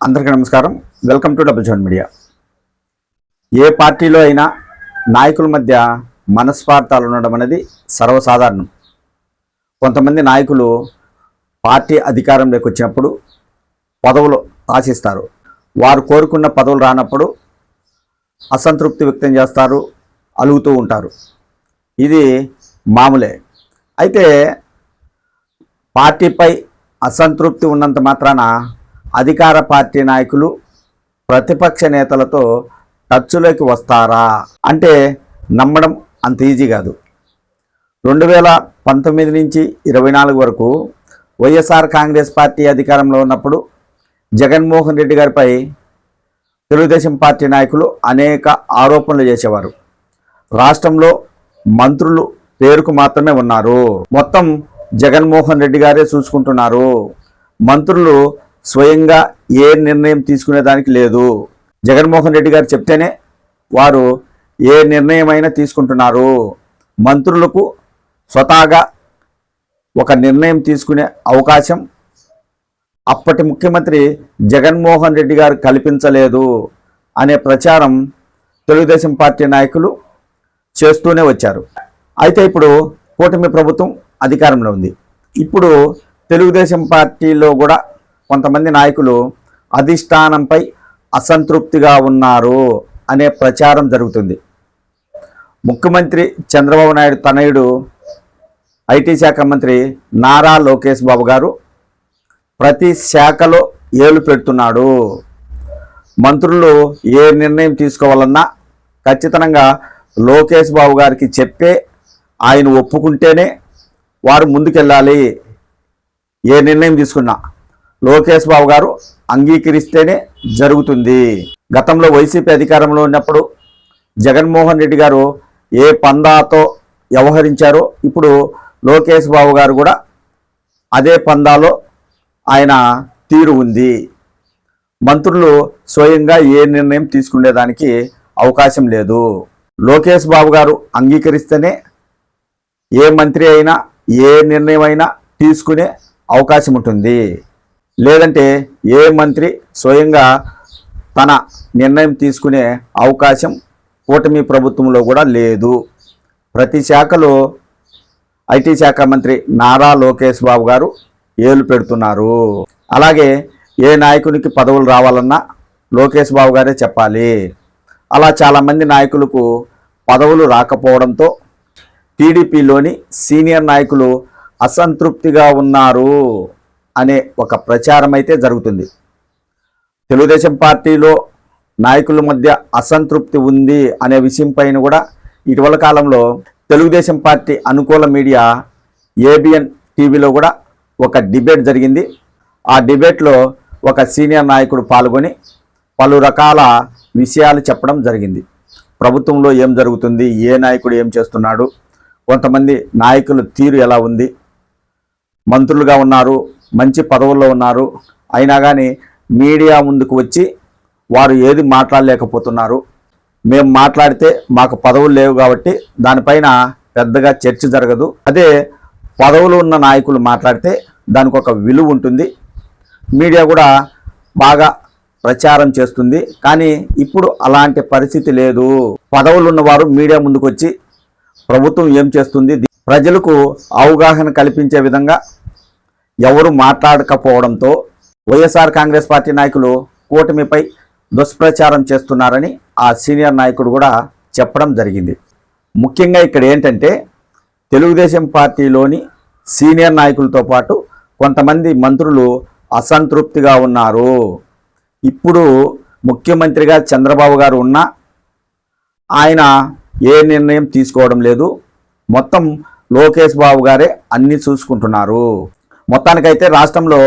అందరికీ నమస్కారం. Welcome to double zone media ఏ పార్టీలో అయినా నాయకుల మధ్య మనస్పార్థాలు ఉండడం అనేది సర్వసాధారణం. కొంతమంది నాయకులు పార్టీ అధికారంలోకి వచ్చినప్పుడు పదవులు ఆశిస్తారు వారు కోరుకున్న పదవులు రానప్పుడు అసంతృప్తి వ్యక్తం చేస్తారు అలుగుతూ ఉంటారు. ఇది మామూలే. అయితే పార్టీపై అసంతృప్తి ఉన్నంత మాత్రాన అధికార పార్టీ నాయకులు ప్రతిపక్ష నేతలతో టచ్లోకి వస్తారా అంటే నమ్మడం అంత ఈజీ కాదు. రెండు వేల పంతొమ్మిది నుంచి ఇరవై నాలుగు వరకు వైఎస్ఆర్ కాంగ్రెస్ పార్టీ అధికారంలో ఉన్నప్పుడు జగన్మోహన్ రెడ్డి గారిపై తెలుగుదేశం పార్టీ నాయకులు అనేక ఆరోపణలు చేసేవారు. రాష్ట్రంలో మంత్రులు పేరుకు మాత్రమే ఉన్నారు. మొత్తం జగన్మోహన్ రెడ్డి గారే చూసుకుంటున్నారు. మంత్రులు స్వయంగా ఏ నిర్ణయం తీసుకునేదానికి లేదు. జగన్మోహన్ రెడ్డి గారు చెప్తేనే వారు ఏ నిర్ణయమైనా తీసుకుంటున్నారు. మంత్రులకు స్వతహాగా ఒక నిర్ణయం తీసుకునే అవకాశం అప్పటి ముఖ్యమంత్రి జగన్మోహన్ రెడ్డి గారు కల్పించలేదు అనే ప్రచారం తెలుగుదేశం పార్టీ నాయకులు చేస్తూనే వచ్చారు. అయితే ఇప్పుడు కూటమి ప్రభుత్వం అధికారంలో ఉంది. ఇప్పుడు తెలుగుదేశం పార్టీలో కూడా కొంతమంది నాయకులు అధిష్టానంపై అసంతృప్తిగా ఉన్నారు అనే ప్రచారం జరుగుతుంది. ముఖ్యమంత్రి చంద్రబాబు నాయుడు తనయుడు ఐటీ శాఖ మంత్రి నారా లోకేష్ బాబు గారు ప్రతి శాఖలో ఏలు పెడుతున్నాడు. మంత్రులు ఏ నిర్ణయం తీసుకోవాలన్నా ఖచ్చితంగా లోకేష్ బాబు గారికి చెప్పే ఆయన ఒప్పుకుంటేనే వారు ముందుకెళ్ళాలి. ఏ నిర్ణయం తీసుకున్నా లోకేష్ బాబు గారు అంగీకరిస్తేనే జరుగుతుంది. గతంలో వైసీపీ అధికారంలో ఉన్నప్పుడు జగన్మోహన్ రెడ్డి గారు ఏ పందాతో వ్యవహరించారో ఇప్పుడు లోకేష్ బాబు గారు కూడా అదే పందాలో ఆయన తీరు ఉంది. మంత్రులు స్వయంగా ఏ నిర్ణయం తీసుకునేదానికి అవకాశం లేదు. లోకేష్ బాబు గారు అంగీకరిస్తేనే ఏ మంత్రి అయినా ఏ నిర్ణయం అయినా తీసుకునే అవకాశం ఉంటుంది. లేదంటే ఏ మంత్రి స్వయంగా తన నిర్ణయం తీసుకునే అవకాశం కూటమి ప్రభుత్వంలో కూడా లేదు. ప్రతి శాఖలో ఐటీ శాఖ మంత్రి నారా లోకేష్ బాబు గారు ఏలు పెడుతున్నారు. అలాగే ఏ నాయకునికి పదవులు రావాలన్నా లోకేష్ బాబు గారే చెప్పాలి. అలా చాలామంది నాయకులకు పదవులు రాకపోవడంతో టీడీపీలోని సీనియర్ నాయకులు అసంతృప్తిగా ఉన్నారు. అనే ఒక ప్రచారం అయితే జరుగుతుంది. తెలుగుదేశం పార్టీలో నాయకుల మధ్య అసంతృప్తి ఉంది అనే విషయం పైన కూడా ఇటీవల కాలంలో తెలుగుదేశం పార్టీ అనుకూల మీడియా ఏబిఎన్ టీవీలో కూడా ఒక డిబేట్ జరిగింది. ఆ డిబేట్లో ఒక సీనియర్ నాయకుడు పాల్గొని పలు రకాల విషయాలు చెప్పడం జరిగింది. ప్రభుత్వంలో ఏం జరుగుతుంది? ఏ నాయకుడు ఏం చేస్తున్నాడు? కొంతమంది నాయకుల తీరు ఎలా ఉంది? మంత్రులుగా ఉన్నారు. మంచి పదవుల్లో ఉన్నారు. అయినా కానీ మీడియా ముందుకు వచ్చి వారు ఏది మాట్లాడలేకపోతున్నారు. మేము మాట్లాడితే మాకు పదవులు లేవు కాబట్టి దానిపైన పెద్దగా చర్చ జరగదు. అదే పదవులు ఉన్న నాయకులు మాట్లాడితే దానికి ఒక విలువ ఉంటుంది. మీడియా కూడా బాగా ప్రచారం చేస్తుంది. కానీ ఇప్పుడు అలాంటి పరిస్థితి లేదు. పదవులు ఉన్నవారు మీడియా ముందుకు వచ్చి ప్రభుత్వం ఏం చేస్తుంది? ప్రజలకు అవగాహన కల్పించే విధంగా ఎవరు మాట్లాడకపోవడంతో వైఎస్ఆర్ కాంగ్రెస్ పార్టీ నాయకులు కూటమిపై దుష్ప్రచారం చేస్తున్నారని ఆ సీనియర్ నాయకుడు కూడా చెప్పడం జరిగింది. ముఖ్యంగా ఇక్కడ ఏంటంటే తెలుగుదేశం పార్టీలోని సీనియర్ నాయకులతో పాటు కొంతమంది మంత్రులు అసంతృప్తిగా ఉన్నారు. ఇప్పుడు ముఖ్యమంత్రిగా చంద్రబాబు గారు ఉన్నా ఆయన ఏ నిర్ణయం తీసుకోవడం లేదు. మొత్తం లోకేష్ బాబు గారే అన్నీ చూసుకుంటున్నారు. మొత్తానికైతే రాష్ట్రంలో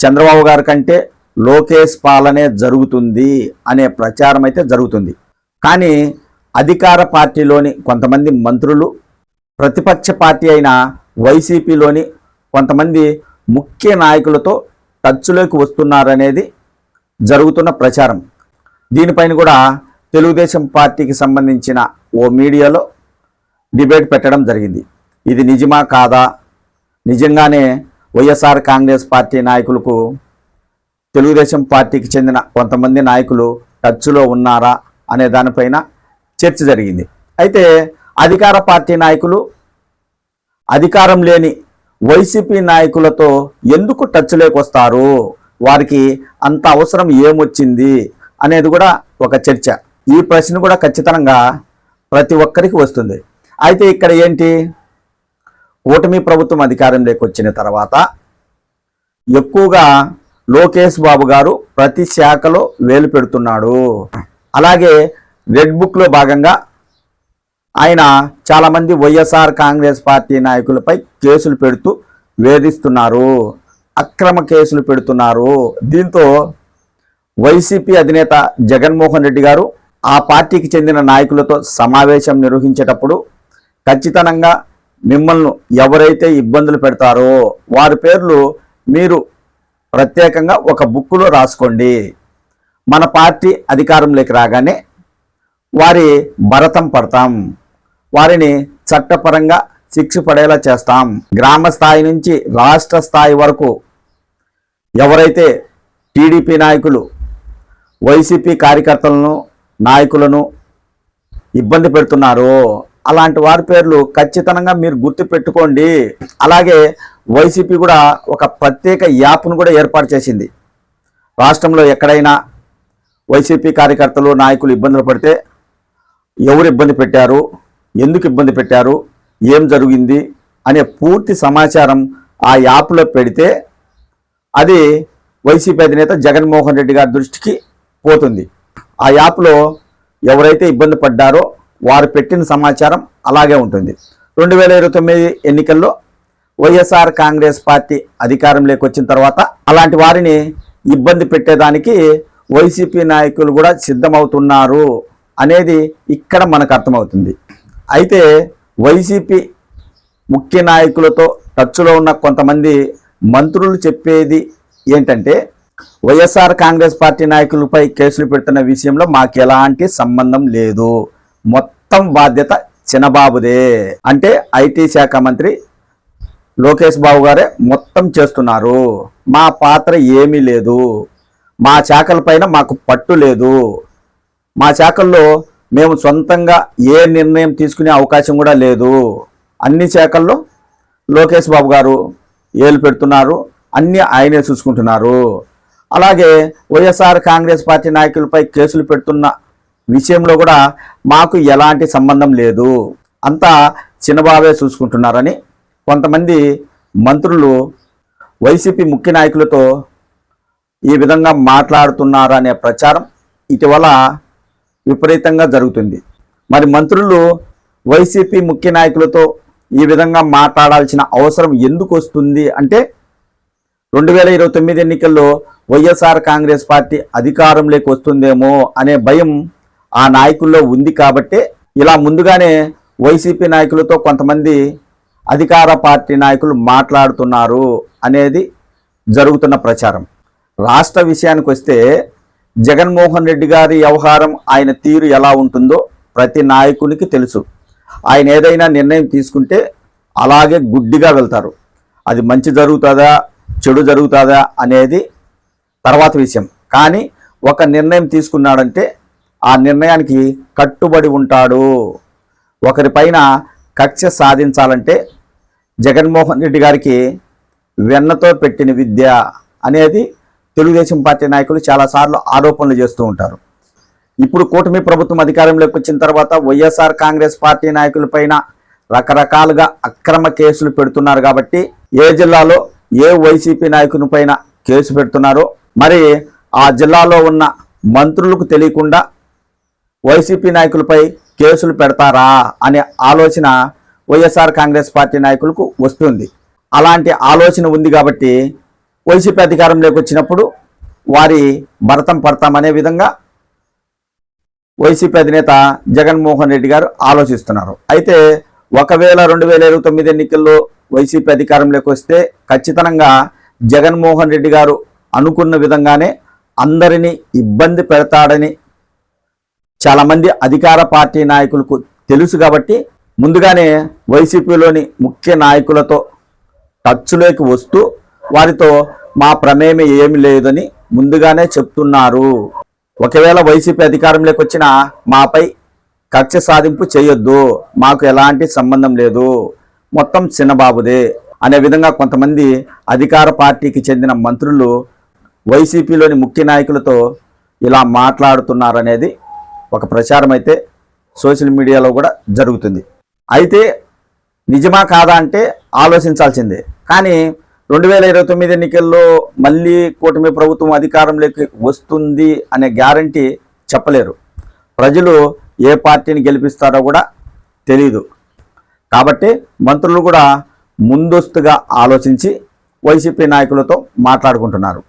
చంద్రబాబు గారి కంటే లోకేష్ పాలనే జరుగుతుంది అనే ప్రచారం అయితే జరుగుతుంది. కానీ అధికార పార్టీలోని కొంతమంది మంత్రులు ప్రతిపక్ష పార్టీ అయిన వైసీపీలోని కొంతమంది ముఖ్య నాయకులతో టచ్లోకి వస్తున్నారనేది జరుగుతున్న ప్రచారం. దీనిపైన కూడా తెలుగుదేశం పార్టీకి సంబంధించిన ఓ మీడియాలో డిబేట్ పెట్టడం జరిగింది. ఇది నిజమా కాదా? నిజంగానే వైఎస్ఆర్ కాంగ్రెస్ పార్టీ నాయకులకు తెలుగుదేశం పార్టీకి చెందిన కొంతమంది నాయకులు టచ్లో ఉన్నారా అనే దానిపైన చర్చ జరిగింది. అయితే అధికార పార్టీ నాయకులు అధికారం లేని వైసీపీ నాయకులతో ఎందుకు టచ్ వస్తారు వారికి అంత అవసరం ఏమొచ్చింది? అనేది కూడా ఒక చర్చ. ఈ ప్రశ్న కూడా ఖచ్చితంగా ప్రతి ఒక్కరికి వస్తుంది. అయితే ఇక్కడ ఏంటి? కూటమి ప్రభుత్వం అధికారంలోకి వచ్చిన తర్వాత ఎక్కువగా లోకేష్ బాబు గారు ప్రతి శాఖలో వేలు పెడుతున్నాడు. అలాగే రెడ్ బుక్లో భాగంగా ఆయన చాలామంది వైఎస్ఆర్ కాంగ్రెస్ పార్టీ నాయకులపై కేసులు పెడుతూ వేధిస్తున్నారు. అక్రమ కేసులు పెడుతున్నారు. దీంతో వైసీపీ అధినేత జగన్మోహన్ రెడ్డి గారు ఆ పార్టీకి చెందిన నాయకులతో సమావేశం నిర్వహించేటప్పుడు ఖచ్చితంగా మిమ్మల్ని ఎవరైతే ఇబ్బందులు పెడతారో వారి పేర్లు మీరు ప్రత్యేకంగా ఒక బుక్కులో రాసుకోండి. మన పార్టీ అధికారంలోకి రాగానే వారి భరతం పడతాం. వారిని చట్టపరంగా శిక్ష పడేలా చేస్తాం. గ్రామ స్థాయి నుంచి రాష్ట్ర స్థాయి వరకు ఎవరైతే టీడీపీ నాయకులు వైసీపీ కార్యకర్తలను నాయకులను ఇబ్బంది పెడుతున్నారో అలాంటి వారి పేర్లు ఖచ్చితంగా మీరు గుర్తు పెట్టుకోండి. అలాగే వైసీపీ కూడా ఒక ప్రత్యేక యాప్ను కూడా ఏర్పాటు చేసింది. రాష్ట్రంలో ఎక్కడైనా వైసీపీ కార్యకర్తలు నాయకులు ఇబ్బందులు పడితే ఎవరు ఇబ్బంది పెట్టారు? ఎందుకు ఇబ్బంది పెట్టారు? ఏం జరిగింది? అనే పూర్తి సమాచారం ఆ యాప్లో పెడితే అది వైసీపీ అధినేత జగన్మోహన్ రెడ్డి గారి దృష్టికి పోతుంది. ఆ యాప్లో ఎవరైతే ఇబ్బంది పడ్డారో వారు పెట్టిన సమాచారం అలాగే ఉంటుంది. రెండు వేల ఇరవై తొమ్మిది ఎన్నికల్లో వైఎస్ఆర్ కాంగ్రెస్ పార్టీ అధికారంలోకి వచ్చిన తర్వాత అలాంటి వారిని ఇబ్బంది పెట్టేదానికి వైసీపీ నాయకులు కూడా సిద్ధమవుతున్నారు అనేది ఇక్కడ మనకు అర్థమవుతుంది. అయితే వైసీపీ ముఖ్య నాయకులతో టచ్లో ఉన్న కొంతమంది మంత్రులు చెప్పేది ఏంటంటే వైఎస్ఆర్ కాంగ్రెస్ పార్టీ నాయకులపై కేసులు పెడుతున్న విషయంలో మాకు ఎలాంటి సంబంధం లేదు. మొత్తం బాధ్యత చిన్నబాబుదే. అంటే ఐటీ శాఖ మంత్రి లోకేష్ బాబు గారే మొత్తం చేస్తున్నారు. మా పాత్ర ఏమీ లేదు. మా శాఖలపైన మాకు పట్టు లేదు. మా శాఖల్లో మేము సొంతంగా ఏ నిర్ణయం తీసుకునే అవకాశం కూడా లేదు. అన్ని శాఖల్లో లోకేష్ బాబు గారు ఏలు పెడుతున్నారు. అన్నీ ఆయనే చూసుకుంటున్నారు. అలాగే వైఎస్ఆర్ కాంగ్రెస్ పార్టీ నాయకులపై కేసులు పెడుతున్న విషయంలో కూడా మాకు ఎలాంటి సంబంధం లేదు. అంతా చిన్నబాబే చూసుకుంటున్నారని కొంతమంది మంత్రులు వైసీపీ ముఖ్య నాయకులతో ఈ విధంగా మాట్లాడుతున్నారనే ప్రచారం ఇటీవల విపరీతంగా జరుగుతుంది. మరి మంత్రులు వైసీపీ ముఖ్య నాయకులతో ఈ విధంగా మాట్లాడాల్సిన అవసరం ఎందుకు వస్తుంది అంటే రెండు వేల ఇరవై తొమ్మిది ఎన్నికల్లో వైఎస్ఆర్ కాంగ్రెస్ పార్టీ అధికారంలోకి వస్తుందేమో అనే భయం ఆ నాయకుల్లో ఉంది కాబట్టే ఇలా ముందుగానే వైసీపీ నాయకులతో కొంతమంది అధికార పార్టీ నాయకులు మాట్లాడుతున్నారు అనేది జరుగుతున్న ప్రచారం. రాష్ట్ర విషయానికి వస్తే జగన్మోహన్ రెడ్డి గారి వ్యవహారం ఆయన తీరు ఎలా ఉంటుందో ప్రతి నాయకునికి తెలుసు. ఆయన ఏదైనా నిర్ణయం తీసుకుంటే అలాగే గుడ్డిగా వెళ్తారు. అది మంచి జరుగుతుందా చెడు జరుగుతుందా అనేది తర్వాత విషయం. కానీ ఒక నిర్ణయం తీసుకున్నాడంటే ఆ నిర్ణయానికి కట్టుబడి ఉంటాడు. ఒకరిపైన కక్ష సాధించాలంటే జగన్మోహన్ రెడ్డి గారికి వెన్నతో పెట్టిన విద్య అనేది తెలుగుదేశం పార్టీ నాయకులు చాలాసార్లు ఆరోపణలు చేస్తూ ఉంటారు. ఇప్పుడు కూటమి ప్రభుత్వం అధికారంలోకి వచ్చిన తర్వాత వైఎస్ఆర్ కాంగ్రెస్ పార్టీ నాయకులపైన రకరకాలుగా అక్రమ కేసులు పెడుతున్నారు కాబట్టి ఏ జిల్లాలో ఏ వైసీపీ నాయకుని పైన కేసు పెడుతున్నారో మరి ఆ జిల్లాలో ఉన్న మంత్రులకు తెలియకుండా వైసీపీ నాయకులపై కేసులు పెడతారా అనే ఆలోచన వైఎస్ఆర్ కాంగ్రెస్ పార్టీ నాయకులకు వస్తుంది. అలాంటి ఆలోచన ఉంది కాబట్టి వైసీపీ అధికారంలోకి వచ్చినప్పుడు వారి భరతం పడతామనే విధంగా వైసీపీ అధినేత జగన్మోహన్ రెడ్డి గారు ఆలోచిస్తున్నారు. అయితే ఒకవేళ రెండు వేల ఇరవై తొమ్మిది ఎన్నికల్లో వైసీపీ అధికారంలోకి వస్తే ఖచ్చితంగా జగన్మోహన్ రెడ్డి గారు అనుకున్న విధంగానే అందరినీ ఇబ్బంది పెడతాడని చాలామంది అధికార పార్టీ నాయకులకు తెలుసు కాబట్టి ముందుగానే వైసీపీలోని ముఖ్య నాయకులతో టచ్లోకి వస్తూ వారితో మా ప్రమేయం ఏమి లేదని ముందుగానే చెప్తున్నారు. ఒకవేళ వైసీపీ అధికారంలోకి వచ్చినా మాపై కక్ష సాధింపు చేయొద్దు. మాకు ఎలాంటి సంబంధం లేదు. మొత్తం చిన్నబాబుదే అనే విధంగా కొంతమంది అధికార పార్టీకి చెందిన మంత్రులు వైసీపీలోని ముఖ్య నాయకులతో ఇలా మాట్లాడుతున్నారనేది ఒక ప్రచారం అయితే సోషల్ మీడియాలో కూడా జరుగుతుంది. అయితే నిజమా కాదా అంటే ఆలోచించాల్సిందే. కానీ రెండు వేల ఇరవై తొమ్మిది ఎన్నికల్లో మళ్ళీ కూటమి ప్రభుత్వం అధికారంలోకి వస్తుంది అనే గ్యారంటీ చెప్పలేరు. ప్రజలు ఏ పార్టీని గెలిపిస్తారో కూడా తెలియదు కాబట్టి మంత్రులు కూడా ముందస్తుగా ఆలోచించి వైసీపీ నాయకులతో మాట్లాడుకుంటున్నారు.